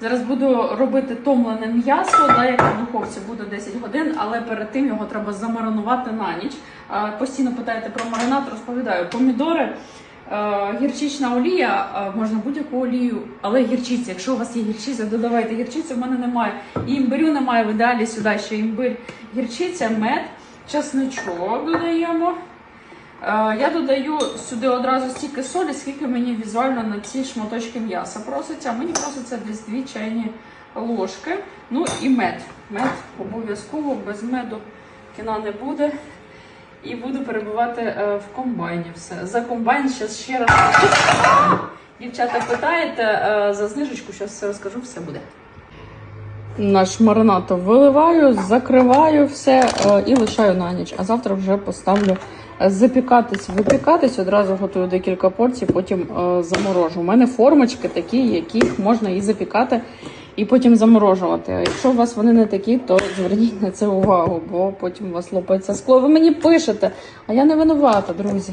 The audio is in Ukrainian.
Зараз буду робити томлене м'ясо, да, яке в духовці буде 10 годин, але перед тим його треба замаринувати на ніч. Постійно питаєте про маринад, розповідаю. Помідори, е, гірчична олія, е, можна будь-яку олію, але гірчиця. Якщо у вас є гірчиця, додавайте гірчицю. У мене немає. І імбирю немає. В ідеалі сюди ще імбир, гірчиця, мед, чесничок додаємо. Е, Я додаю сюди одразу стільки солі, скільки мені візуально на ці шматочки м'яса проситься. Мені проситься десь 2 чайні ложки. Ну і мед. Мед обов'язково, без меду кіна не буде. І буду перебувати е, в комбайні. Все. За комбайн зараз ще раз. Дівчата питаєте е, за знижечку, зараз все розкажу, все буде. Наш маринад виливаю, закриваю все і лишаю на ніч. А завтра вже поставлю запікатись, випікатись. Одразу готую декілька порцій, потім е, заморожу. У мене формочки такі, яких можна і запікати, і потім заморожувати. А якщо у вас вони не такі, то зверніть на це увагу, бо потім у вас лопається скло. Ви мені пишете, а я не винувата, друзі.